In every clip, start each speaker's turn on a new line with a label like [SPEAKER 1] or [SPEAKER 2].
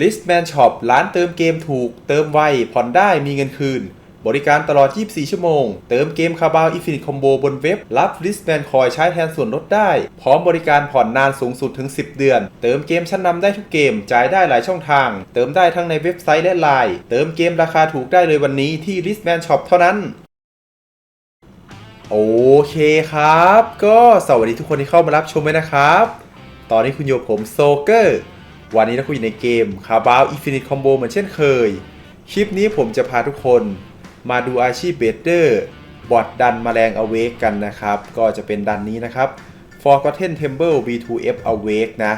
[SPEAKER 1] Listman Shop ร้านเติมเกมถูก เติมไว ผ่อนได้มีเงินคืน บริการตลอด 24 ชั่วโมง เติมเกมคาบาวอินฟินิตคอมโบบนเว็บ รับ Listman คอยใช้แทนส่วนลดได้ พร้อมบริการผ่อนนานสูงสุดถึง 10 เดือน เติมเกมชั้นนำได้ทุกเกม จ่ายได้หลายช่องทาง เติมได้ทั้งในเว็บไซต์และไลน์เติมเกมราคาถูกได้เลยวันนี้ที่ Listman Shop เท่านั้นโอเคครับ ก็สวัสดีทุกคนที่เข้ามารับชมด้วยนะครับ ตอนนี้คุณอยู่กับผมโซเกอร์ วันนี้เราคุยในเกมคาบาวอินฟินิตคอมโบเหมือนเช่นเคย คลิปนี้ผมจะพาทุกคนมาดูอาชีพเบเดอร์บอดดันแมลง Awake กันนะครับ ก็จะเป็นดันนี้นะครับ Forgotten Temple V2F Awake นะ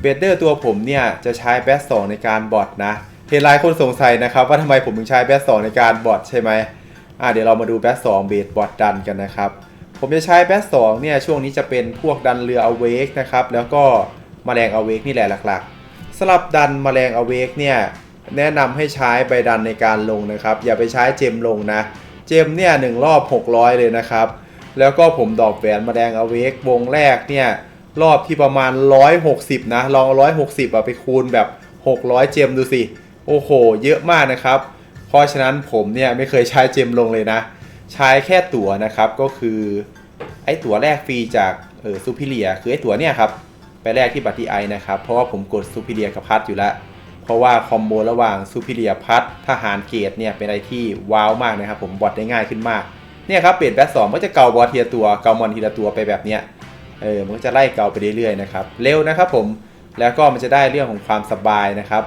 [SPEAKER 1] เบเดอร์ตัวผมเนี่ย จะใช้แบส2ในการบอดนะเห็นหลายคนสงสัยนะครับ ว่าทำไมผมถึงใช้แบส2ในการบอดใช่ไหมอ่าเดี๋ยวเรามาดูแบส2เบสบอดดันกันนะครับ ผมจะใช้แบส2เนี่ยช่วงนี้จะเป็นพวกดันเรือ Awake นะครับแล้วก็แมลง Awake นี่แหละหลักๆ สลับดันแมลง Awake เนี่ยแนะนำให้ใช้ใบดันในการลงนะครับ อย่าไปใช้เจมลงนะ เจมเนี่ยหนึ่งรอบ 600 เลยนะครับ แล้วก็ผมดอกแหวนแมลง Awake วงแรกเนี่ยรอบที่ประมาณ 160 นะ ลอง 160อะไปคูณแบบ 600 เจมดูสิ โอ้โห เยอะมากนะครับ เพราะฉะนั้นผมเนี่ยไม่เคยใช้เจมลงเลยนะ ใช้แค่ตั๋วนะครับก็คือไอ้ตั๋วแรกฟรีจากเออซูพิเลียคือไอ้ตั๋วเนี่ยครับ ไปแรกที่บัตรที่ไอนะครับ เพราะว่าผมกดซูพิเลียกับพัดอยู่แล้ว เพราะว่าคอมโบระหว่างซูพิเลียพัดทหารเกตเนี่ยเป็นอะไรที่ว้าวมากนะครับ ผมบอทได้ง่ายขึ้นมาก เนี่ยครับเปลี่ยนแบทสองก็จะเกาบอลทีละตัวเกามอนทีละตัวไปแบบเนี้ย เออมันก็จะไล่เกาไปเรื่อยๆนะครับ เร็วนะครับผม แล้วก็มันจะได้เรื่องของความสบายนะครับ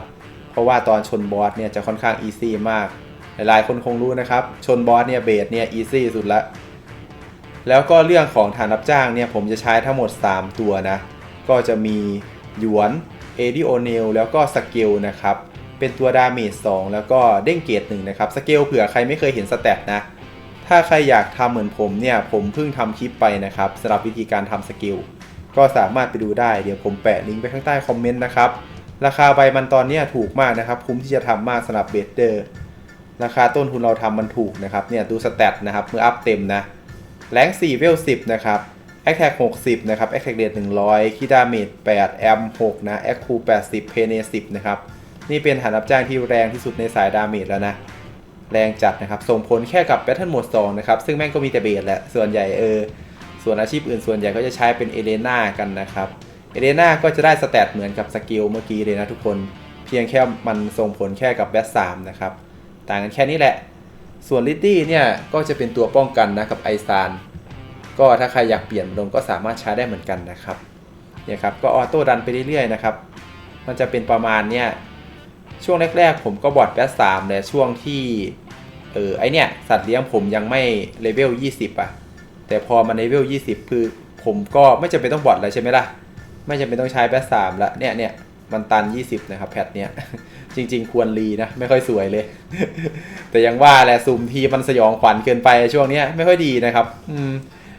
[SPEAKER 1] เพราะว่าตอนชนบอสเนี่ยจะค่อนข้างอีซี่มาก หลายๆคนคงรู้นะครับ ชนบอสเนี่ยเบสเนี่ยอีซี่สุดละแล้วก็เรื่องของฐานรับจ้างเนี่ยผมจะใช้ทั้งหมด 3 ตัวนะ ก็จะมีหยวนเอดิโอเนลแล้วก็สเกลนะครับ เป็นตัวดาเมจ2แล้วก็เด้งเกตหนึ่งนะครับ สเกลเผื่อใครไม่เคยเห็นสแตทนะ ถ้าใครอยากทำเหมือนผมเนี่ย ผมเพิ่งทำคลิปไปนะครับสำหรับวิธีการทำสกิลก็สามารถไปดูได้เดี๋ยวผมแปะลิงก์ไปข้างใต้คอมเมนต์นะครับ ราคาใบมันตอนนี้ถูกมากนะครับ คุ้มที่จะทำมากสำหรับเบสเดอร์ราคาต้นทุนเราทำมันถูกนะครับเนี่ยดูสแตทนะครับเมื่ออัพเต็มนะแรง4เวล10นะครับ แอคแท็ก60 นะครับแอคแท็กเรท100 คิดาเมจ8 แอม 6 นะ แอคคู 80 เพเน10 นะครับ นี่เป็นฐานรับจ้างที่แรงที่สุดในสายดาเมจแล้วนะ แรงจัดนะครับ ส่งผลแค่กับ Battle Mode 2นะครับ ซึ่งแม่งก็มีแต่เบสแหละ ส่วนใหญ่เออ ส่วนอาชีพอื่นส่วนใหญ่ก็จะใช้เป็นเอเลนากันนะครับ เอเลนาก็จะได้สแตทเหมือนกับสกิลเมื่อกี้เลยนะทุกคน เพียงแค่มันส่งผลแค่กับแบท3นะครับ ต่างกันแค่นี้แหละ ส่วนลิตตี้เนี่ยก็จะเป็นตัวป้องกันนะกับไอซาน ก็ถ้าใครอยากเปลี่ยนลงก็สามารถใช้ได้เหมือนกันนะครับเนี่ยครับก็ออโต้ดันไปเรื่อยๆนะครับมันจะเป็นประมาณเนี่ยช่วงแรกๆ ผมก็บอดแบทสามแต่ช่วงที่เออไอเนี่ยสัตว์เลี้ยงผมยังไม่เลเวล20 อะ แต่พอมาเลเวล20 คือผมก็ไม่จำเป็นต้องบอดแล้วใช่ไหมล่ะ ไม่จำเป็นต้องใช้แบทสามละเนี่ยเนี่ยมันตัน 20 นะครับแพทเนี่ย จริง ๆ ควรรีนะ ไม่ค่อยสวยเลย แต่ยังว่าแหละสุ่มทีมันสยองขวัญเกินไปช่วงเนี้ยไม่ค่อยดีนะครับ อืม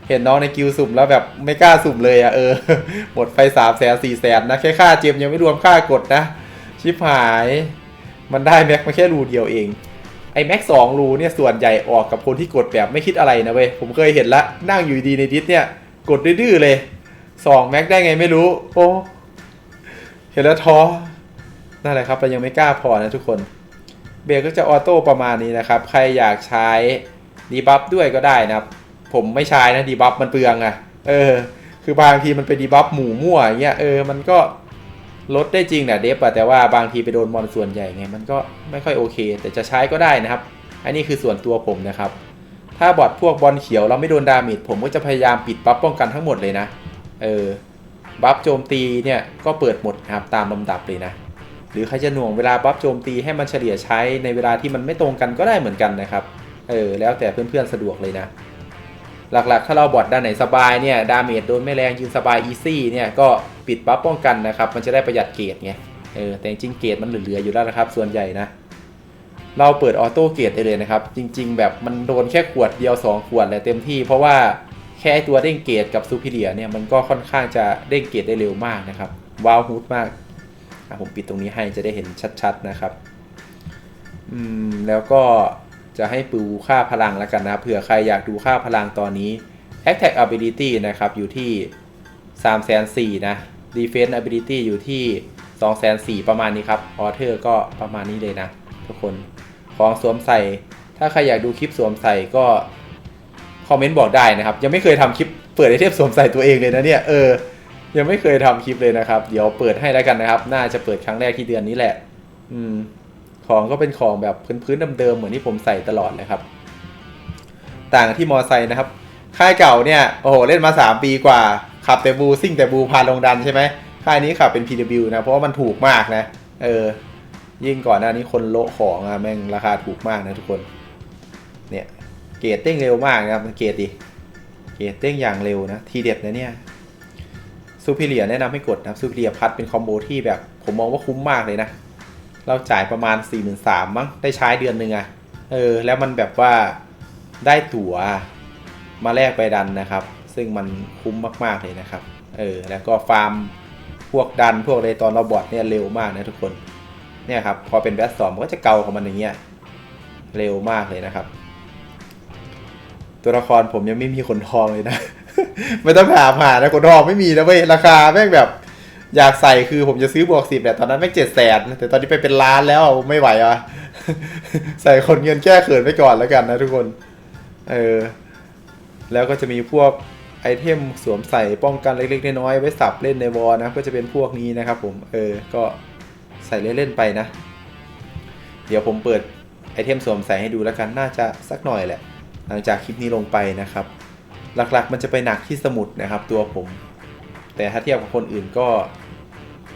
[SPEAKER 1] เห็นน้องในกิวสุ่มแล้วแบบไม่กล้าสุ่มเลยอะ่ะเออ หมดไฟสามแสนสี่แสนนะ แค่ค่าเจมยังไม่รวมค่ากดนะ ชิบหาย มันได้แม็กมาแค่รูเดียวเอง ไอแม็กสองรูเนี่ยส่วนใหญ่ออกกับคนที่กดแบบไม่คิดอะไรนะเว้ย ผมเคยเห็นละนั่งอยู่ดีในดิสเนี่ย กดดื้อเลยสองแม็กได้ไงไม่รู้ โอ้เห็นแล้วท้อนั่นแหละครับเรายังไม่กล้าพอนะทุกคน เบรกก็จะออโต้ประมาณนี้นะครับ ใครอยากใช้ดีบัฟด้วยก็ได้นะครับ ผมไม่ใช้นะดีบัฟมันเปลืองอะเออ คือบางทีมันไปดีบัฟหมู่มั่วอย่างเงี้ยเออมันก็ลดได้จริงนะเดฟอะแต่ว่าบางทีไปโดนมอนส่วนใหญ่ไงมันก็ไม่ค่อยโอเค แต่จะใช้ก็ได้นะครับ อันนี้คือส่วนตัวผมนะครับ ถ้าบอดพวกบอลเขียวเราไม่โดนดาเมจผมก็จะพยายามปิดบัฟป้องกันทั้งหมดเลยนะ เออบัฟโจมตีเนี่ยก็เปิดหมดนะครับตามลำดับเลยนะ หรือใครจะหน่วงเวลาบัฟโจมตีให้มันเฉลี่ยใช้ในเวลาที่มันไม่ตรงกันก็ได้เหมือนกันนะครับ เออแล้วแต่เพื่อนๆสะดวกเลยนะ หลักๆ ถ้าเราบอดด้านไหนสบายเนี่ยดาเมจโดนไม่แรงยืนสบายอีซี่เนี่ยก็ปิดบัฟป้องกันนะครับ มันจะได้ประหยัดเกรดไงเออแต่จริงเกรดมันเหลือๆอยู่แล้วนะครับ ส่วนใหญ่นะ เราเปิดออโต้เกรดได้เลยนะครับ จริง ๆ แบบมันโดนแค่ขวดเดียว 2 ขวดแหละเต็มที่ เพราะว่าแค่ตัวเด้งเกรดกับซูพิเลียเนี่ยมันก็ค่อนข้างจะเด้งเกรดได้เร็วมากนะครับว้าวฮูดมากผมปิดตรงนี้ให้จะได้เห็นชัดๆนะครับ อืมแล้วก็ จะให้ปูค่าพลังแล้วกันนะเผื่อใครอยากดูค่าพลังตอนนี้ Attack Ability นะครับอยู่ที่ 3 4 0 0 0นะ Defense Ability อยู่ที่2องแสนสี่ประมาณนี้ครับออเทอร์ก็ประมาณนี้เลยนะ ทุกคนของสวมใส่ ถ้าใครอยากดูคลิปสวมใส่ก็คอมเมนต์บอกได้นะครับ ยังไม่เคยทำคลิปเปิดไอเทมสวมใส่ตัวเองเลยนะเนี่ยเออยังไม่เคยทำคลิปเลยนะครับ เดี๋ยวเปิดให้แล้วกันนะครับ น่าจะเปิดครั้งแรกที่เดือนนี้แหละ อืม ของก็เป็นของแบบพื้นๆเดิมๆเหมือนที่ผมใส่ตลอดเลยครับ ต่างที่มอไซค์นะครับ ค่ายเก่าเนี่ยโอ้โหเล่นมา 3 ปีกว่า ขับแต่บูซิ่งแต่บูพาลงดันใช่ไหมค่ายนี้ขับเป็น PW นะเพราะว่ามันถูกมากนะ เออ ยิ่งก่อนหน้านี้คนโละของอะแม่งราคาถูกมากนะทุกคน เนี่ยเกรดเต้งเร็วมากนะครับเกตดิเกรดเต้งอย่างเร็วนะทีเด็ดนะเนี่ยซูพิเลียแนะนำให้กดนะซูพิเลียพัดเป็นคอมโบที่แบบผมมองว่าคุ้มมากเลยนะ เราจ่ายประมาณ4 3 0 0 0มั้งได้ใช้เดือนหนึ่งอะเออแล้วมันแบบว่าได้ตั๋วมาแลกไปดันนะครับ ซึ่งมันคุ้มมากๆเลยนะครับเออแล้วก็ฟาร์มพวกดันพวกอะไรตอนเราบอดเนี่ยเร็วมากนะทุกคนเนี่ยครับพอเป็นแบสสอมนก็จะเกาของมันอย่างเงี้ยเร็วมากเลยนะครับ ตัวละครผมยังไม่มีขนทองเลยนะ ไม่ต้องถามหานะขนทองไม่มีนะเว้ยราคาแม่งแบบ อยากใส่คือผมจะซื้อบวกสิบแต่ตอนนั้นแม่เจ็ดแสนแต่ตอนนี้ไปเป็นล้านแล้วไม่ไหวอะ ใส่คนเงินแก้เขินไปก่อนแล้วกันนะทุกคน เออ แล้วก็จะมีพวกไอเทมสวมใส่ป้องกันเล็กๆน้อยๆไว้สับเล่นในวอลนะก็จะเป็นพวกนี้นะครับผม เออ ก็ใส่เล่นๆไปนะ เดี๋ยวผมเปิดไอเทมสวมใส่ให้ดูแล้วกันน่าจะสักหน่อยแหละ หลังจากคลิปนี้ลงไปนะครับ หลักๆมันจะไปหนักที่สมุดนะครับ ตัวผม แต่ถ้าเทียบกับคนอื่นก็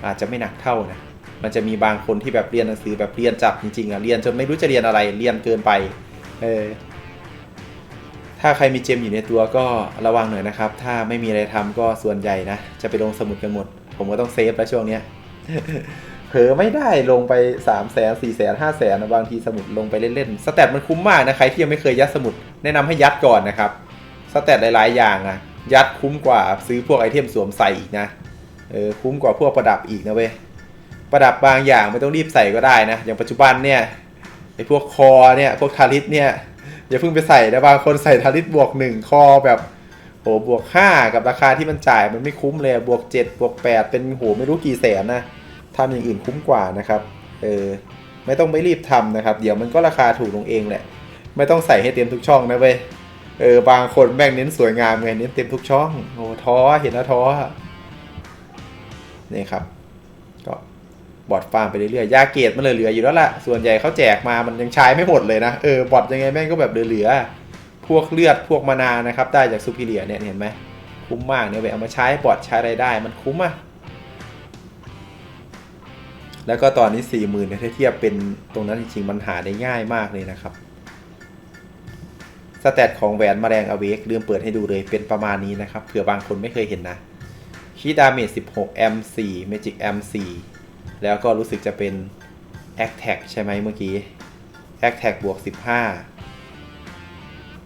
[SPEAKER 1] อาจจะไม่หนักเท่านะมันจะมีบางคนที่แบบเรียนหนังสือแบบเรียนจับจริงๆอะเรียนจนไม่รู้จะเรียนอะไรเรียนเกินไปเออถ้าใครมีเจมอยู่ในตัวก็ระวังหน่อยนะครับ ถ้าไม่มีอะไรทำก็ส่วนใหญ่นะจะไปลงสมุดกันหมด ผมก็ต้องเซฟแล้วช่วงเนี้ยเผลอไม่ได้ลงไป3 0 0 0 0 0 4 0 0 0 0 5 0 0 0 0นะบางทีสมุดลงไปเล่นๆสแตทมันคุ้มมากนะใครที่ยังไม่เคยยัดสมุดแนะนำให้ยัดก่อนนะครับสแตทหลายๆอย่างอะ ยัดคุ้มกว่าซื้อพวกไอเทมสวมใส่อีกนะเออคุ้มกว่าพวกประดับอีกนะเว้ยประดับบางอย่างไม่ต้องรีบใส่ก็ได้นะ อย่างปัจจุบันเนี่ยไอพวกคอเนี่ยพวกทาริสเนี่ยอย่าเพิ่งไปใส่นะบางคนใส่ทาริสบวกหนึ่งคอแบบโหบวกห้ากับราคาที่มันจ่ายมันไม่คุ้มเลยบวกเจ็ดบวกแปดเป็นโหไม่รู้กี่แสนนะทำอย่างอื่นคุ้มกว่านะครับเออไม่ต้องไม่รีบทำนะครับ เดี๋ยวมันก็ราคาถูกลงเองแหละ ไม่ต้องใส่ให้เต็มทุกช่องนะเว้ย เออบางคนแม่งเน้นสวยงามไงเน้นเต็มทุกช่องโอ้ท้อเห็นแล้วท้อนี่ครับ ก็บอดฟาร์มไปเรื่อยๆยาเกตมันเหลืออยู่แล้วล่ะ ส่วนใหญ่เขาแจกมามันยังใช้ไม่หมดเลยนะเออบอดยังไงแม่งก็แบบเหลือๆพวกเลือดพวกมานานะครับ ได้จากซูพิเลียเนี่ยเห็นไหมคุ้มมากเนี่ยไปเอามาใช้บอดใช้อะไรได้ มันคุ้มอะแล้วก็ตอนนี้สี่หมื่นเนี่ยถ้าเทียบเป็นตรงนั้นจริงๆมันหาได้ง่ายมากเลยนะครับ สแตทของแหวนมแมลงอเวกลืมเปิดให้ดูเลยเป็นประมาณนี้นะครับ เผื่อบางคนไม่เคยเห็นนะคีดาเมจ16แอม4 Magic แอม4แล้วก็รู้สึกจะเป็น a c t a c ใช่ไหมเมื่อกี้ a c t a c บวก 15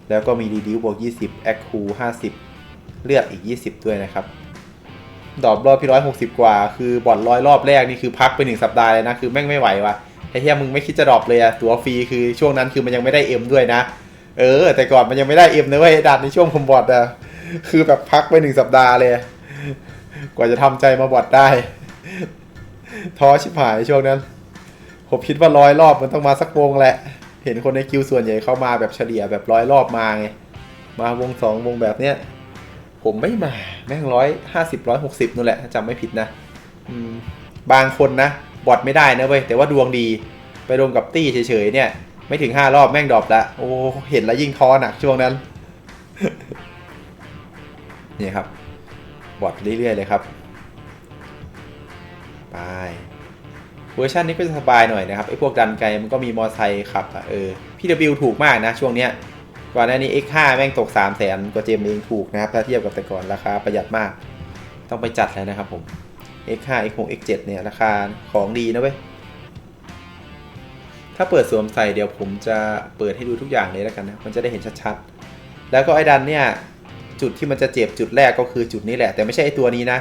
[SPEAKER 1] แล้วก็มี Reduce บวก 20 a c c u 50 เลือดอีก 20 ด้วยนะครับ ดอกรอบพี่ร้อยหกสิบกว่า คือบอดร้อยรอบแรกนี่คือพักไปหนึ่งสัปดาห์เลยนะ คือแม่งไม่ไหววะไอ้เฮียมึงไม่คิดจะดรอปเลยอะตัวฟรีคือช่วงนั้นคือมันยังไม่ได้เอ็มด้วยนะ เออ แต่ก่อนมันยังไม่ได้เอ็มนะเว้ยดันในช่วงผมบอดอะคือแบบพักไปหนึ่งสัปดาห์เลย กว่าจะทำใจมาบอดได้ ท้อชิบหายช่วงนั้น ผมคิดว่าร้อยรอบมันต้องมาสักวงแหละ เห็นคนในคิวส่วนใหญ่เข้ามาแบบเฉลี่ยแบบร้อยรอบมาไง มาวงสองวงแบบเนี้ย ผมไม่มา แม่งร้อยห้าสิบร้อยหกสิบนู่นแหละจำไม่ผิดนะบางคนนะบอดไม่ได้นะเว้ยแต่ว่าดวงดีไปรวมกับตี้เฉยๆเนี่ย ไม่ถึงห้ารอบแม่งดรอปละโอ้เห็นแล้วยิ่งท้อหนักช่วงนั้น นี่ครับ บอดเรื่อยๆเลยครับไปเวอร์ชันนี้ก็จะสบายหน่อยนะครับไอ้พวกดันไกลมันก็มีมอไซค์ขับอะเออพี่ W ถูกมากนะช่วงเนี้ยก่อนหน้านี้ X5 แม่งตก 3 0 0แสนกว่าเจมเองถูกนะครับถ้าเทียบกับแต่ก่อนราคาประหยัดมาก ต้องไปจัดแล้วนะครับผม X5 X6 X7 เนี่ยราคาของดีนะเว้ย ถ้าเปิดสวมใส่เดี๋ยวผมจะเปิดให้ดูทุกอย่างเลยแล้วกันนะ มันจะได้เห็นชัดๆ แล้วก็ไอ้ดันเนี่ย จุดที่มันจะเจ็บจุดแรกก็คือจุดนี้แหละ แต่ไม่ใช่ไอ้ตัวนี้นะ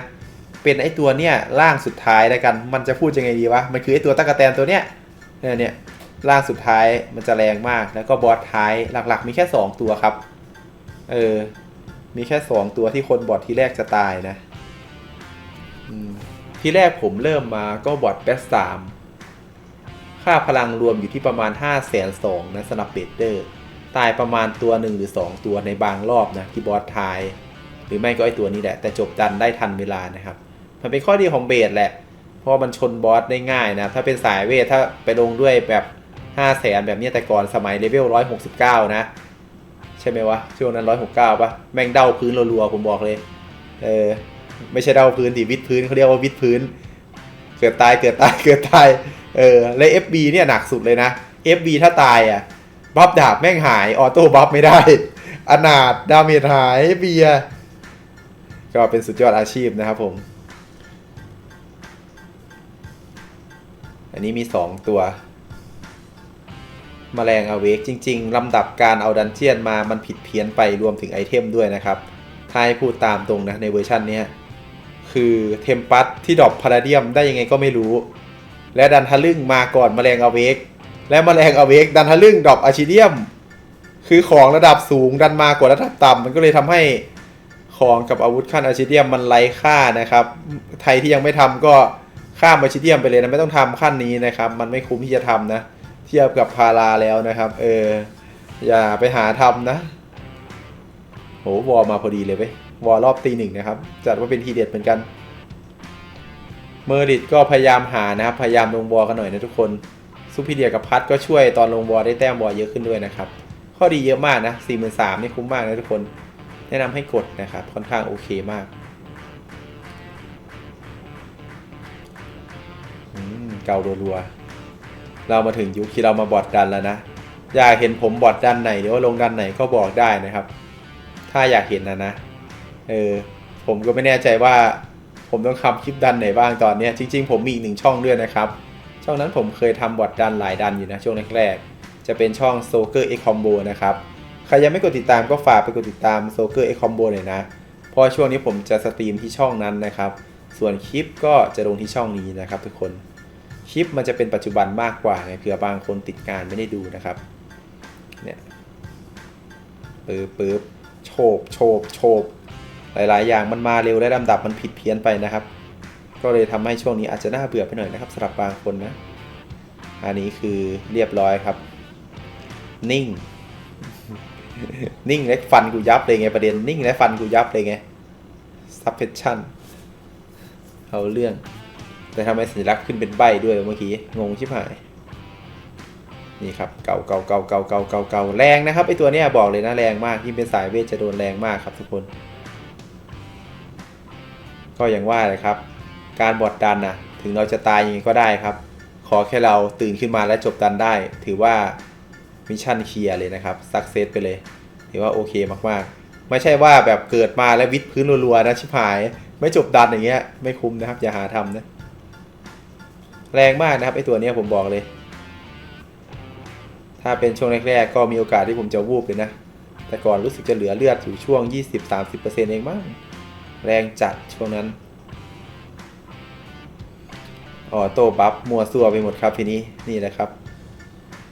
[SPEAKER 1] เป็นไอ้ตัวเนี่ยล่างสุดท้ายแล้วกัน มันจะพูดยังไงดีวะ มันคือไอ้ตัวตะกะแตนตัวเนี้ยเนี่ยเนี่ยล่างสุดท้ายมันจะแรงมาก แล้วก็บอสท้ายหลักๆ มีแค่ 2 ตัวครับ เออ มีแค่ 2 ตัวที่คนบอสที่แรกจะตายนะ ที่แรกผมเริ่มมาก็บอทแบสสาม ค่าพลังรวมอยู่ที่ประมาณ5 0 0แสนสองนะสำหรับเบเดอร์ ตายประมาณตัวหนึ่งหรือ 2 ตัวในบางรอบนะที่บอสทาย หรือไม่ก็ไอตัวนี้แหละ แต่จบดันได้ทันเวลานะครับ มันเป็นข้อดีของเบสแหละ เพราะมันชนบอสได้ง่ายนะ ถ้าเป็นสายเวทถ้าไปลงด้วยแบบ5 0 0แสนแบบนี้แต่ก่อนสมัยเลเวล169 นะ ใช่ไหมวะ ช่วงนั้น 169ปะแม่งเด้าพื้นรัวๆผมบอกเลย เออไม่ใช่เด้าพื้นดิวิดพื้นเขาเรียกว่าวิดพื้น เกิดตายเกิดตายเกิดตาย เออและ FB เนี่ยหนักสุดเลยนะ FB ถ้าตายอะบัฟดาบแม่งหายออโต้บัฟไม่ได้ อนาถดาเมจหายเบียก็เป็นสุดยอดอาชีพนะครับผม อันนี้มี 2 ตัวมแมลงอเวกจริง ๆ ลำดับการเอาดันเจียนมามันผิดเพี้ยนไปรวมถึงไอเทมด้วยนะครับ ถ้าให้พูดตามตรงนะในเวอร์ชันนี้ คือเทมปัสที่ดรอปพาราเดียมได้ยังไงก็ไม่รู้ และดันทะลึ่งมาก่อนแมลงอเวก และแมลงอเวกดันทะลึ่งดรอปอาชิเดียม คือของระดับสูงดันมากว่าระดับต่ำมันก็เลยทำให้ของกับอาวุธขั้นอาชิเดียมมันไร้ค่านะครับ ไทยที่ยังไม่ทำก็ข้ามอาชิเดียมไปเลยนะไม่ต้องทำขั้นนี้นะครับ มันไม่คุ้มที่จะทำนะ เทียบกับพาราแล้วนะครับ เอออย่าไปหาทำนะโหวอลมาพอดีเลยเว้ยวอลรอบตีหนึ่งนะครับ จัดว่าเป็นทีเด็ดเหมือนกัน เมอร์ดิตก็พยายามหานะครับ พยายามลงวอลกันหน่อยนะทุกคนซูพิเดียกับพัทก็ช่วยตอนลงวอลได้แต้มวอลเยอะขึ้นด้วยนะครับ ข้อดีเยอะมากนะ4 3 0 0 0นี่คุ้มมากนะทุกคน แนะนำให้กดนะครับ ค่อนข้างโอเคมากมเการัวๆเรามาถึงยุคที่เรามาบอดดันแล้วนะ อยากเห็นผมบอดดันไหนหรือว่าลงดันไหนก็บอกได้นะครับ ถ้าอยากเห็นนะนะ เออ ผมก็ไม่แน่ใจว่า ผมต้องทำคลิปดันไหนบ้างตอนนี้จริง ๆ ผมมีอีกหนึ่งช่องด้วยนะครับ ช่องนั้นผมเคยทำบอดดันหลายดันอยู่นะช่วงแรกๆจะเป็นช่อง s o c e r X Combo นะครับใครยังไม่กดติดตามก็ฝากไปกดติดตาม s o c e r X Combo หน่อยนะเพราะช่วงนี้ผมจะสตรีมที่ช่องนั้นนะครับ ส่วนคลิปก็จะลงที่ช่องนี้นะครับ ทุกคนคลิปมันจะเป็นปัจจุบันมากกว่าไงเผื่อบางคนติดงานไม่ได้ดูนะครับเนี่ยปึ๊บปึ๊บโฉบโฉบโฉบ หลาย ๆ อย่างมันมาเร็วและลำดับมันผิดเพี้ยนไปนะครับ ก็เลยทำให้ช่วงนี้อาจจะน่าเบื่อไปหน่อยนะครับสำหรับบางคนนะ อันนี้คือเรียบร้อยครับ นิ่ง นิ่งและฟันกูยับเลยไงประเด็นนิ่งและฟันกูยับเลยไง suppression เอาเรื่อง แต่ทำไมสัญลักษณ์ขึ้นเป็นใบด้วยเมื่อกี้งงชิบหายนี่ครับเก่าเก่าเก่าเก่าเก่าเก่าเก่าแรงนะครับไอตัวเนี้ยบอกเลยนะแรงมากยิ่งเป็นสายเวทจะโดนแรงมากครับทุกคน ก็อย่างว่าเลยครับ การบอดดันนะถึงเราจะตายยังไงก็ได้ครับ ขอแค่เราตื่นขึ้นมาและจบดันได้ ถือว่ามิชชั่นเคลียร์เลยนะครับสักเซสไปเลย ถือว่าโอเคมากๆ ไม่ใช่ว่าแบบเกิดมาแล้ววิดพื้นรัวๆนะชิบหาย ไม่จบดันอย่างเงี้ยไม่คุ้มนะครับ อย่าหาทำนะ แรงมากนะครับไอตัวเนี้ยผมบอกเลย ถ้าเป็นช่วงแรกๆก็มีโอกาสที่ผมจะวูบเลยนะ แต่ก่อนรู้สึกจะเหลือเลือดอยู่ช่วง 20-30%เองมั้ง แรงจัดช่วงนั้นออโต้บัฟมัวซัวไปหมดครับทีนี้นี่แหละครับ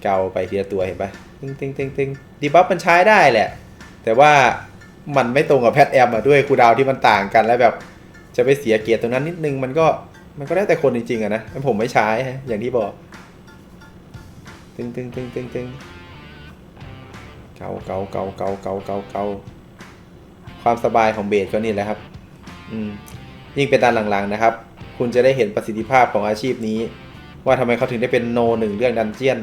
[SPEAKER 1] เกาไปทีละตัวเห็นปะตึงตึงตึงตึงดีบัฟมันใช้ได้แหละ แต่ว่ามันไม่ตรงกับแพทแอมอะด้วยคูดาวที่มันต่างกันแล้วแบบ จะไปเสียเกียรติตรงนั้นนิดนึงมันก็มันก็ได้แต่คนจริงๆอะนะผมไม่ใช้ฮะอย่างที่บอก ตึงตึงตึงตึงตึงเกาเกาเกาเกาเกาเกาเกาความสบายของเบสก็นี่แหละครับ ยิ่งเป็นด้านหลังๆนะครับ คุณจะได้เห็นประสิทธิภาพของอาชีพนี้ ว่าทำไมเขาถึงได้เป็นโนหนึ่งเรื่องดันเจียน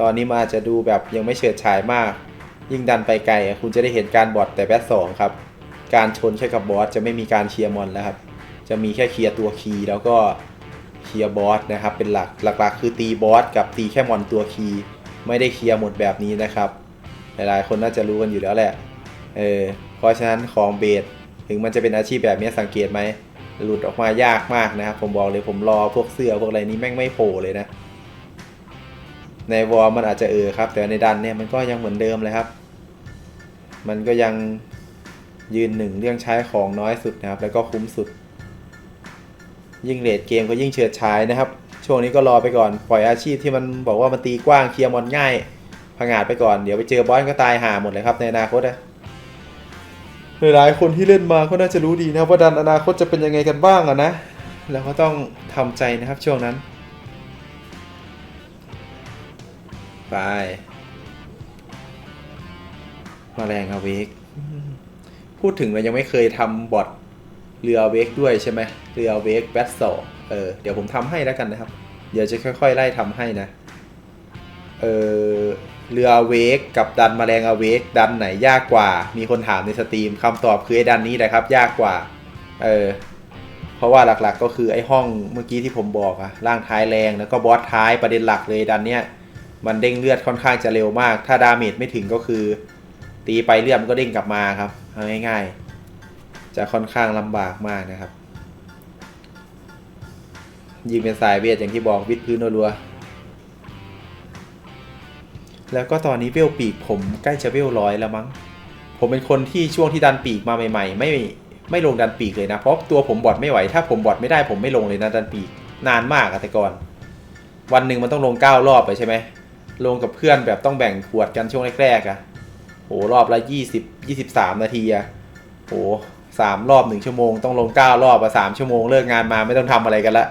[SPEAKER 1] ตอนนี้มันอาจจะดูแบบยังไม่เฉิดฉายมาก ยิ่งดันไปไกลคุณจะได้เห็นการบอดแต่แบทสองครับ การชนแค่กับบอสจะไม่มีการเคลียร์มอนแล้วครับ จะมีแค่เคลียร์ตัวคีย์แล้วก็เคลียร์บอสนะครับเป็นหลักหลักๆ คือตีบอสกับตีแค่มอนตัวคีย์ไม่ได้เคลียร์หมดแบบนี้นะครับ หลายๆ คนน่าจะรู้กันอยู่แล้วแหละ เออ เพราะฉะนั้นของเบส ถึงมันจะเป็นอาชีพแบบนี้สังเกตไหมหลุดออกมายากมากนะครับ ผมบอกเลยผมรอพวกเสื้อพวกอะไรนี้แม่งไม่โผล่เลยนะ ในวอลมันอาจจะเออครับ แต่ในดันเนี่ยมันก็ยังเหมือนเดิมเลยครับ มันก็ยังยืนหนึ่งเรื่องใช้ของน้อยสุดนะครับ แล้วก็คุ้มสุด ยิ่งเลดเกมก็ยิ่งเฉิดฉายนะครับ ช่วงนี้ก็รอไปก่อนปล่อยอาชีพที่มันบอกว่ามันตีกว้างเคลียร์มอนง่ายผงาดไปก่อนเดี๋ยวไปเจอบอสก็ตายห่าหมดเลยครับในอนาคตนะ หลายๆคนที่เล่นมาก็น่าจะรู้ดีนะว่าดันอนาคตจะเป็นยังไงกันบ้างอะนะ แล้วก็ต้องทำใจนะครับช่วงนั้น ไป มาแรงอเวกพูดถึงเรายังไม่เคยทำบอทเรือเวกด้วยใช่ไหมเรือเวกแบทโซเออเดี๋ยวผมทำให้แล้วกันนะครับ เดี๋ยวจะค่อย ๆ ไล่ทำให้นะ เออ เรือเวกกับดันแมลงอเวกดันไหนยากกว่า มีคนถามในสตรีมคำตอบคือไอ้ดันนี้แหละครับ ยากกว่า เออ เพราะว่าหลักๆก็คือไอ้ห้องเมื่อกี้ที่ผมบอกอะร่างท้ายแรงแล้วก็บอสท้ายประเด็นหลักเลยดันเนี้ยมันเด้งเลือดค่อนข้างจะเร็วมาก ถ้าดาเมจไม่ถึงก็คือ ตีไปเลือดมันก็เด้งกลับมาครับง่ายๆ จะค่อนข้างลำบากมากนะครับ ยิงเป็นสายเวทอย่างที่บอกวิดพื้นรัวๆ แล้วก็ตอนนี้เวลปีกผมใกล้จะเวลร้อยแล้วมั้ง ผมเป็นคนที่ช่วงที่ดันปีกมาใหม่ ๆ ไม่ไม่ลงดันปีกเลยนะ เพราะตัวผมบอดไม่ไหว ถ้าผมบอดไม่ได้ผมไม่ลงเลยนะดันปีก นานมากอะแต่ก่อน วันหนึ่งมันต้องลง 9 รอบไปใช่ไหม ลงกับเพื่อนแบบต้องแบ่งขวดกันช่วงแรกๆอะโหรอบละ20 23 นาทีอะโหสามรอบหนึ่งชั่วโมงต้องลง 9 รอบอะสามชั่วโมงเลิกงานมาไม่ต้องทำอะไรกันละ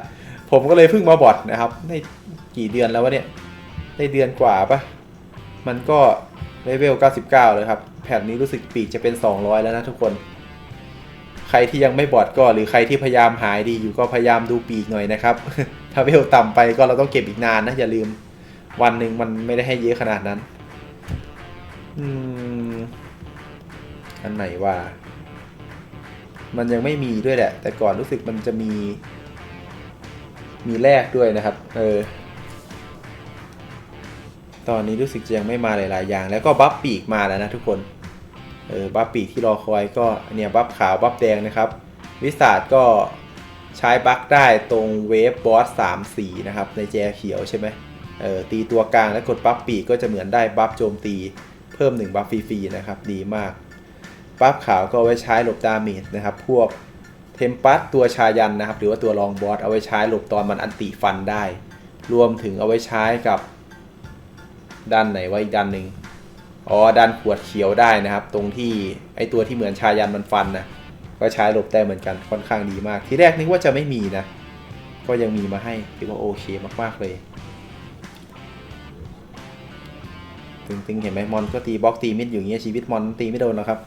[SPEAKER 1] ผมก็เลยเพิ่งมาบอดนะครับ ได้กี่เดือนแล้ววะเนี่ย ได้เดือนกว่าปะ มันก็เลเวล 99 เลยครับ แผ่นนี้รู้สึกปีกจะเป็น 200 แล้วนะทุกคน ใครที่ยังไม่บอดก็หรือใครที่พยายามหายดีอยู่ก็พยายามดูปีกหน่อยนะครับ ถ้าเวลต่ำไปก็เราต้องเก็บอีกนานนะอย่าลืม วันหนึ่งมันไม่ได้ให้เยอะขนาดนั้น อืม อันไหนว่า มันยังไม่มีด้วยแหละ แต่ก่อนรู้สึกมันจะมี มีแรกด้วยนะครับ เออ ตอนนี้รู้สึกจะยังไม่มาหลายๆอย่าง แล้วก็บัฟปีกมาแล้วนะทุกคนเออบัฟปีกที่รอคอยก็เนี่ยบัฟขาวบัฟแดงนะครับ วิสาดก็ใช้บัฟได้ตรงเวฟบอสสามสีนะครับในแจเขียวใช่ไหมเออตีตัวกลางแล้วกดบัฟปีกก็จะเหมือนได้บัฟโจมตีเพิ่ม1บัฟฟรีๆนะครับดีมากบัฟขาวก็เอาไว้ใช้หลบดาเมจนะครับพวกเทมปัสตัวชายันนะครับหรือว่าตัวรองบอสเอาไว้ใช้หลบตอนมันอันติฟันได้ รวมถึงเอาไว้ใช้กับ ด้านไหนไว้อีกด้านหนึ่งอ๋อด้านขวดเขียวได้นะครับ ตรงที่ไอตัวที่เหมือนชายันมันฟันนะก็ใช้หลบได้เหมือนกันค่อนข้างดีมาก ทีแรกนึกว่าจะไม่มีนะ ก็ยังมีมาให้ถือว่าโอเคมากๆเลยตึงๆเห็นไหมมอนก็ตีบล็อกตีมิดอยู่เงี้ยชีวิตมอนตีไม่โดนหรอกครับ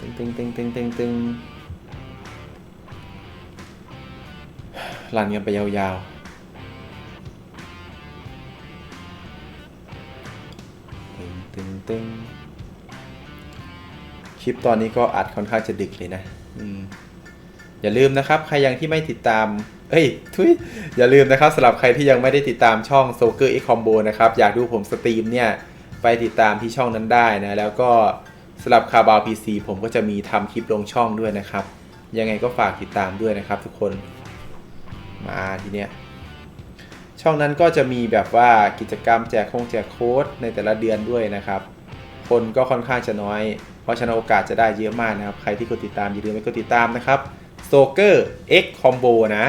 [SPEAKER 1] ตึงตึงตึงตึงตึงตึงรันกันไปยาวๆ ตึงคลิปตอนนี้ก็อัดค่อนข้างจะดึกเลยนะอย่าลืมนะครับ ใครยังที่ไม่ติดตาม เอ้ยทุยอย่าลืมนะครับสำหรับใครที่ยังไม่ได้ติดตามช่อง s o c e r X Combo นะครับ อยากดูผมสตรีมเนี่ย ไปติดตามที่ช่องนั้นได้นะ แล้วก็สำหรับคาบาว PC ผมก็จะมีทำคลิปลงช่องด้วยนะครับ ยังไงก็ฝากติดตามด้วยนะครับ ทุกคน มาทีเนี้ยช่องนั้นก็จะมีแบบว่ากิจกรรมแจกคงแจกโค้ดในแต่ละเดือนด้วยนะครับ คนก็ค่อนข้างจะน้อย เพราะฉะนั้นโอกาสจะได้เยอะมากนะครับ ใครที่กดติดตามอย่าลืมไปกดติดตามนะครับ s o c e r X Combo นะ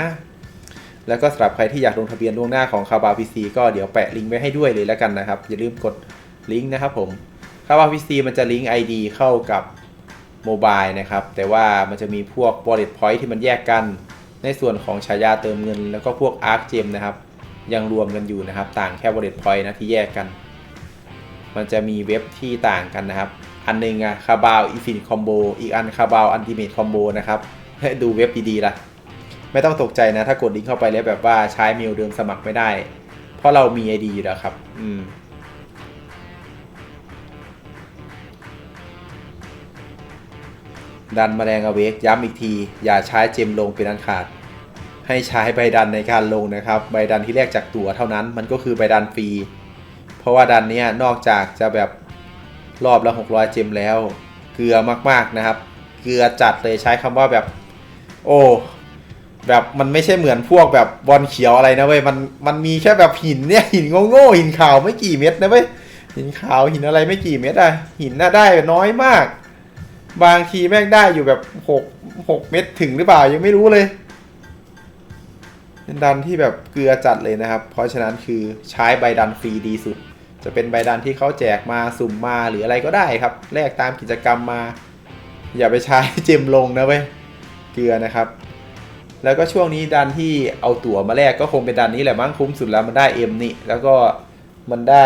[SPEAKER 1] แล้วก็สำหรับใครที่อยากลงทะเบียนล่วงหน้าของคาบา PC ก็เดี๋ยวแปะลิงก์ไว้ให้ด้วยเลยแล้วกันนะครับ อย่าลืมกดลิงก์นะครับผมคาบา PC มันจะลิงก์ ID เข้ากับโมบายนะครับ แต่ว่ามันจะมีพวก Wallet Point ที่มันแยกกัน ในส่วนของฉายาเติมเงิน แล้วก็พวก Arc Gem นะครับ ยังรวมกันอยู่นะครับ ต่างแค่ Wallet Point นะที่แยกกัน มันจะมีเว็บที่ต่างกันนะครับ อันหนึงอะคาบาวอินฟินคอมโบอีกอันคาบาวอันติเมทคอมโบนะครับดูเว็บดีๆล่ะ ไม่ต้องตกใจนะ ถ้ากดลิงก์เข้าไปแล้วแบบว่าใช้เมลเดิมสมัครไม่ได้ เพราะเรามี ID อยู่แล้วครับ อืมดันแมลงอเวกย้ำอีกที อย่าใช้เจมลงเป็นอันขาด ให้ใช้ใบดันในการลงนะครับ ใบดันที่แรกจากตั๋วเท่านั้นมันก็คือใบดันฟรี เพราะว่าดันนี้นอกจากจะแบบรอบละ 600 เจมแล้ว เกลือมากๆนะครับ เกลือจัดเลยใช้คำว่าแบบ โอ้แบบมันไม่ใช่เหมือนพวกแบบบอลเขียวอะไรนะเว้ยมันมันมีแค่แบบหินเนี่ยหินโง่ๆหินขาวไม่กี่เม็ดนะเว้ยหินขาวหินอะไรไม่กี่เม็ดอะหินน่าได้น้อยมาก บางทีแม่งได้อยู่แบบหกหกเม็ดถึงหรือเปล่ายังไม่รู้เลยเป็นดันที่แบบเกลือจัดเลยนะครับ เพราะฉะนั้นคือใช้ใบดันฟรีดีสุด จะเป็นใบดันที่เขาแจกมาสุ่มมาหรืออะไรก็ได้ครับแลกตามกิจกรรมมา อย่าไปใช้เจมลงนะเว้ยเกลือนะครับ แล้วก็ช่วงนี้ดันที่เอาตั๋วมาแลกก็คงเป็นดันนี้แหละมั้งคุ้มสุดแล้วมันได้เอ็มนี่แล้วก็มันได้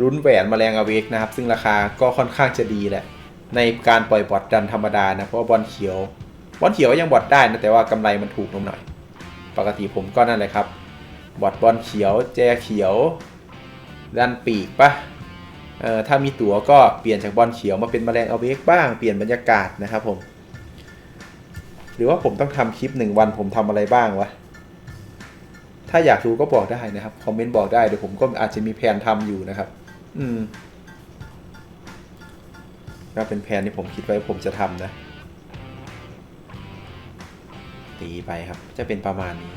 [SPEAKER 1] ลุ้นแหวนมแมลงอเวกนะครับ ซึ่งราคาก็ค่อนข้างจะดีแหละ ในการปล่อยบอทดันธรรมดานะเพราะว่าบอลเขียวบอลเขียวยังบอทได้นะแต่ว่ากำไรมันถูกลงหน่อย ปกติผมก็นั่นแหละครับบอทบอลเขียวแจเขียว ดันปีกปะเอ่อถ้ามีตั๋วก็เปลี่ยนจากบอลเขียวมาเป็นแมลงเอาเวกบ้างเปลี่ยนบรรยากาศนะครับผม หรือว่าผมต้องทำคลิปหนึ่งวันผมทำอะไรบ้างวะ ถ้าอยากรู้ก็บอกได้นะครับคอมเมนต์บอกได้เดี๋ยวผมก็อาจจะมีแผนทำอยู่นะครับ อืมก็เป็นแผนที่ผมคิดไว้ผมจะทำนะ ตีไปครับ จะเป็นประมาณนี้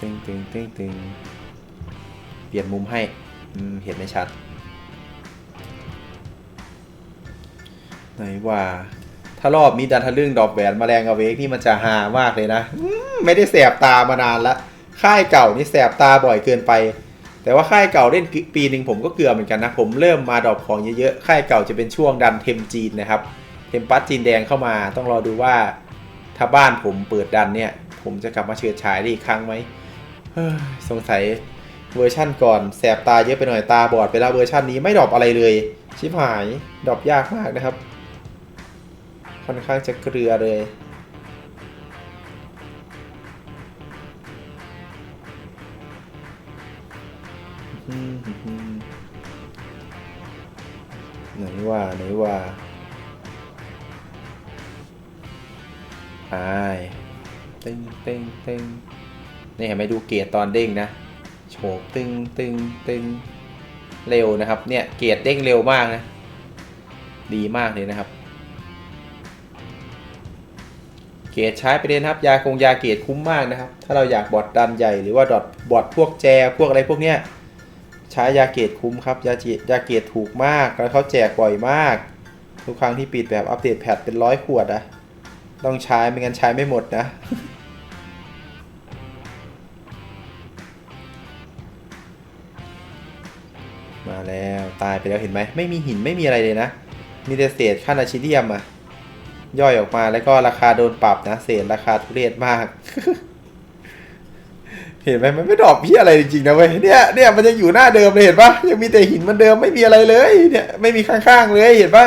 [SPEAKER 1] ตึงตึงตึงตึง เปลี่ยนมุมให้เห็นไม่ชัดไหนว่าถ้ารอบมีดันทะลึ่งดอกแหวนแมลงอเวกนี่มันจะฮามากเลยนะไม่ได้แสบตามานานละค่ายเก่านี่แสบตาบ่อยเกินไป แต่ว่าค่ายเก่าเล่นปีหนึ่งผมก็เกลือเหมือนกันนะ ผมเริ่มมาดอปของเยอะๆค่ายเก่าจะเป็นช่วงดันเทมจีนนะครับ เทมปัสจีนแดงเข้ามา ต้องรอดูว่า ถ้าบ้านผมเปิดดันเนี่ย ผมจะกลับมาเฉิดฉายได้อีกครั้งไหมสงสัย เวอร์ชั่นก่อนแสบตาเยอะไปหน่อยตาบอดไปแล้วเวอร์ชันนี้ไม่ดรอปอะไรเลย ชิบหายดรอปยากมากนะครับ ค่อนข้างจะเกลือเลยไหนว่าไหนว่าไปตึงเตึงเตึงนี่เห็นไหมดูเกียรตอนเด้งนะ โฉบตึงตึงตึงเร็วนะครับ เนี่ยเกียรเด้งเร็วมากนะ ดีมากเลยนะครับ เกียรดใช้ไปเลยนะครับ ยาคงยาเกียรดคุ้มมากนะครับ ถ้าเราอยากบอดดันใหญ่หรือว่าดอทบอดพวกแจพวกอะไรพวกเนี้ยใช้ยาเกียรดคุ้มครับ ยาเกรยาเกียรดถูกมาก แล้วเขาแจกบ่อยมาก ทุกครั้งที่ปิดแบบอัปเดตแพทเป็นร้อยขวดอะต้องใช้ไม่งั้นใช้ไม่หมดนะ แล้วตายไปแล้วเห็นไหมไม่มีหินไม่มีอะไรเลยนะ มีแต่เศษค่านอาชิเดียมอะย่อยออกมาแล้วก็ราคาโดนปรับนะ เศษราคาทุเรศมาก เห็นไหมมันไม่ดอปพี่อะไรจริงๆนะเว้ยเนี่ยเนี่ยมันยังอยู่หน้าเดิมเลยเห็นปะยังมีแต่หินเหมันเดิมไม่มีอะไรเลยเนี่ยไม่มีข้างๆเลยเห็นปะ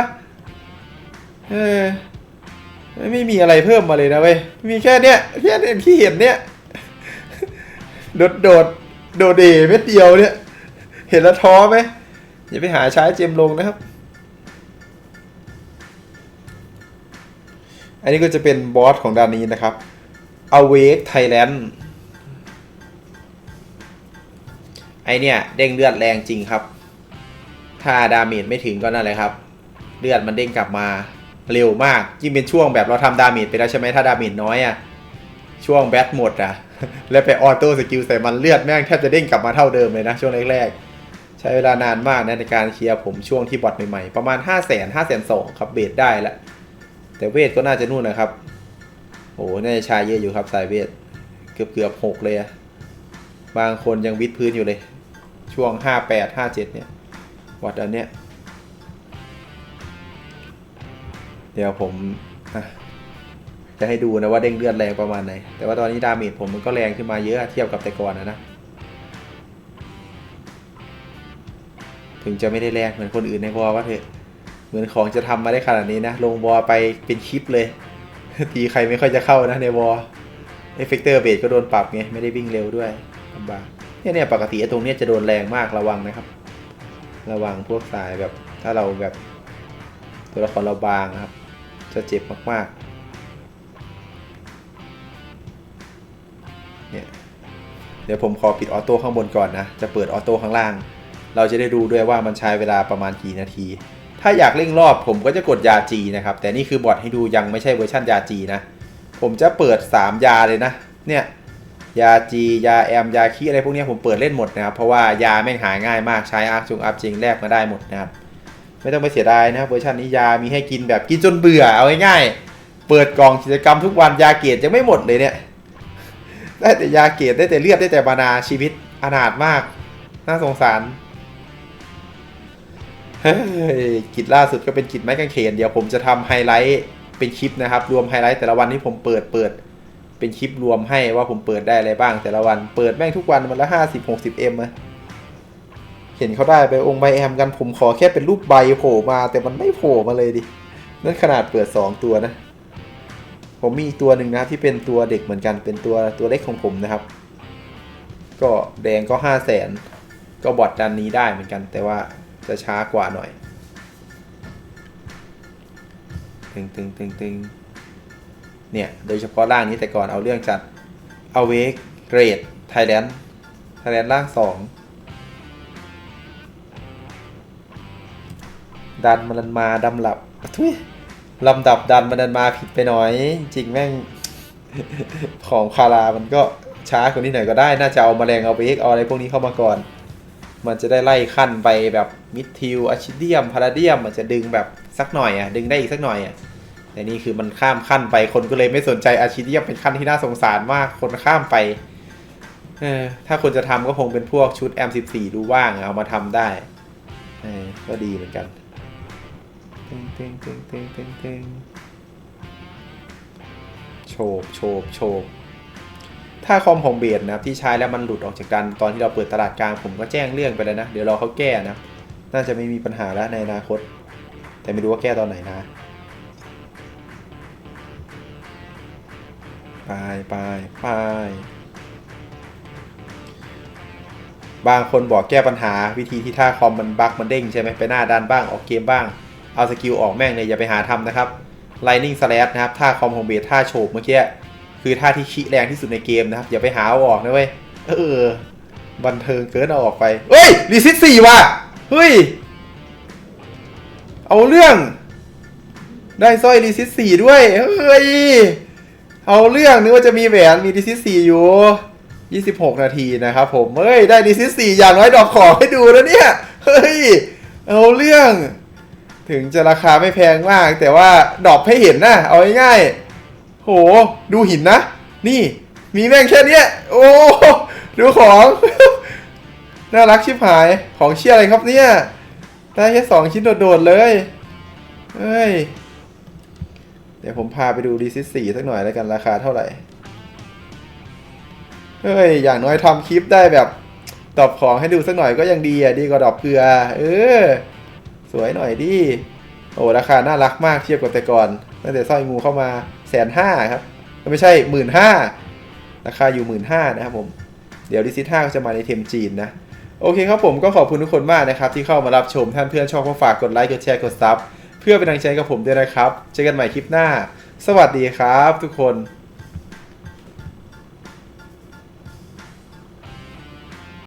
[SPEAKER 1] เออไม่มีอะไรเพิ่มมาเลยนะเว้ยมีแค่เนี้ยแค่เนี่ยที่เห็นเนี่ยโดดโดดโดดเดเม็ดเดียวเนี่ย เห็นแล้วท้อไหม อย่าไปหาใช้เจมลงนะครับ อันนี้ก็จะเป็นบอสของด้านนี้นะครับ Awake Thailand ไอเนี่ยเด้งเลือดแรงจริงครับ ถ้าดาเมจไม่ถึงก็นั่นแหละครับ เลือดมันเด้งกลับมาเร็วมาก ยิ่งเป็นช่วงแบบเราทำดาเมจไปแล้วใช่ไหมถ้าดาเมจน้อยอะ่ะ ช่วงแบตหมดอะ่ะ แล้วไปออโต้สกิลใส่มันเลือดแม่งแทบจะเด้งกลับมาเท่าเดิมเลยนะ ช่วงแรกๆ ใช้เวลานานมากนะในการเคลียร์ผมช่วงที่บอทใหม่ๆ ประมาณ 5 0 0 0 0 0 5 0 0 0 0ครับเบสได้แล้วแต่เวทก็น่าจะนู่นนะครับโอ้น่าจะชายเยอะอยู่ครับสายเวทเกือบเกือบหกเลยอะบางคนยังวิดพื้นอยู่เลย ช่วงห้าแปดห้าเจ็ดเนี่ย วัดอันเนี้ยเดี๋ยวผมจะให้ดูนะว่าเด้งเลือดแรงประมาณไหน แต่ว่าตอนนี้ดาเมจผมมันก็แรงขึ้นมาเยอะเทียบกับแต่ก่อนนะนะ ถึงจะไม่ได้แรงเหมือนคนอื่นในวอลว่าเถอะ เหมือนของจะทำมาได้ขนาดนี้นะ ลงวอลไปเป็นคลิปเลย ตีใครไม่ค่อยจะเข้านะในวอลเอฟเฟกเตอร์เบสก็โดนปรับไง ไม่ได้วิ่งเร็วด้วยลำบากเนี่ยเนี่ยปกติตรงเนี้ยจะโดนแรงมากระวังนะครับ ระวังพวกสายแบบถ้าเราแบบตัวละครเราบางครับ จะเจ็บมากๆเนี่ยเดี๋ยวผมขอปิดออโต้ข้างบนก่อนนะ จะเปิดออโต้ข้างล่าง เราจะได้ดูด้วยว่ามันใช้เวลาประมาณกี่นาที ถ้าอยากเร่งรอบผมก็จะกดยาจีนะครับ แต่นี่คือบอทให้ดูยังไม่ใช่เวอร์ชันยาจีนะ ผมจะเปิด 3 ยาเลยนะ เนี่ยยาจียาแอมยาคีอะไรพวกนี้ผมเปิดเล่นหมดนะครับเพราะว่ายาแม่งหาง่ายมากใช้อาร์คจุงอัพจริงแลกมาได้หมดนะครับไม่ต้องไปเสียดายนะครับเวอร์ชันนี้ยามีให้กินแบบกินจนเบื่อเอาง่ายๆเปิดกล่องกิจกรรมทุกวันยาเกตยังไม่หมดเลยเนี่ยได้แต่ยาเกตได้แต่เลือดได้แต่บานาชีวิตอนาถมาก น่าสงสาร กิจล่าสุดก็เป็นกิจไม้กางเขนเดี๋ยวผมจะทำไฮไลท์เป็นคลิปนะครับ รวมไฮไลท์แต่ละวันที่ผมเปิดเปิด เป็นคลิปรวมให้ว่าผมเปิดได้อะไรบ้างแต่ละวันเปิดแม่งทุกวันมันละห้าสิบหกสิบเอ็มอะเห็นเขาได้ไปองค์ใบแอมกันผมขอแค่เป็นรูปใบโผล่มา แต่มันไม่โผล่มาเลยดินั่นขนาดเปิดสองตัวนะ ผมมีตัวหนึ่งนะที่เป็นตัวเด็กเหมือนกันเป็นตัวตัวเล็กของผมนะครับ ก็แดงก็ห้าแสนก็บอดดันนี้ได้เหมือนกันแต่ว่า จะช้ากว่าหน่อย ตึงตึงตึงตึงเนี่ย โดยเฉพาะร่างนี้แต่ก่อนเอาเรื่องจัด เอาเวกเกรดไทยแลนด์ไทยแลนด์ร่างสองดันมันมาดำหลับทุยลำดับดันมันันมาผิดไปหน่อย จริงแม่ง ของคารามันก็ช้ากว่านี้หน่อยก็ได้ น่าจะเอาแมลงเอาเวกเอาอะไรพวกนี้เข้ามาก่อน มันจะได้ไล่ขั้นไปแบบมิดทิวอะชิเดียมพาราเดียมมันจะดึงแบบสักหน่อยอะดึงได้อีกสักหน่อยอะแต่นี่คือมันข้ามขั้นไปคนก็เลยไม่สนใจอาชีเดียมเป็นขั้นที่น่าสงสารมากคนข้ามไปเออถ้าคนจะทำก็คงเป็นพวกชุด M14 ดูว่างเอามาทำได้เออก็ดีเหมือนกันเต็งเต็งเต็งเต็งเต็งเต็งโฉบโฉบโฉบ ถ้าคอมของเบสนะครับที่ใช้แล้วมันหลุดออกจากกันตอนที่เราเปิดตลาดกลางผมก็แจ้งเรื่องไปแล้วนะ เดี๋ยวรอเขาแก้นะน่าจะไม่มีปัญหาแล้วในอนาคต แต่ไม่รู้ว่าแก้ตอนไหนนะไปไปไปบางคนบอกแก้ปัญหาวิธีที่ท่าคอมมันบั๊กมันเด้งใช่ไหมไปหน้าดันบ้างออกเกมบ้าง เอาสกิลออกแม่งเลยอย่าไปหาทำนะครับ Lightning Slash นะครับท่าคอมของเบสท่าโฉบเมื่อกี้ คือท่าที่ขี้แรงที่สุดในเกมนะครับ อย่าไปหาเอาออกนะเว้ย เออ บันเทิงเกินเอาออกไป เฮ้ยรีซิตสี่ว่ะ เฮ้ย เอาเรื่อง ได้สร้อยรีซิตสี่ด้วย เฮ้ย เอาเรื่องนึกว่าจะมีแหวนมีดิซิสี่อยู่26 นาทีนะครับผม เฮ้ย ได้ดิซิสี่อย่างน้อยดอกขอให้ดูแล้วเนี่ย เฮ้ย เอาเรื่อง ถึงจะราคาไม่แพงมาก แต่ว่าดอกให้เห็นนะ เอาง่ายๆ โห ดูหินนะ นี่ มีแม่งแค่เนี้ย โอ้ ดูของ น่ารักชิบหาย ของเชี่ยอะไรครับเนี่ย ได้แค่สองชิ้นโดดๆเลย เฮ้ย เดี๋ยวผมพาไปดูดีซิสี่สักหน่อยแล้วกันราคาเท่าไหร่ เฮ้ย อย่างน้อยทำคลิปได้แบบตอบของให้ดูสักหน่อยก็ยังดีอะ ดีกว่าดอกเกลือ เออ สวยหน่อยดิ โอ้ ราคาน่ารักมากเทียบกับแต่ก่อน ตั้งแต่สร้อยงูเข้ามา แสนห้าครับไม่ใช่หมื่นห้าราคาอยู่หมื่นห้านะครับผม เดี๋ยวดิซิท่าก็จะมาในเทมจีนนะ โอเคครับผมก็ขอบคุณทุกคนมากนะครับ ที่เข้ามารับชมท่านเพื่อนชอบก็ฝากกดไลค์กดแชร์กดซับเพื่อเป็นกำลังใจกับผมด้วยนะครับ เจอกันใหม่คลิปหน้า สวัสดีครับทุกคน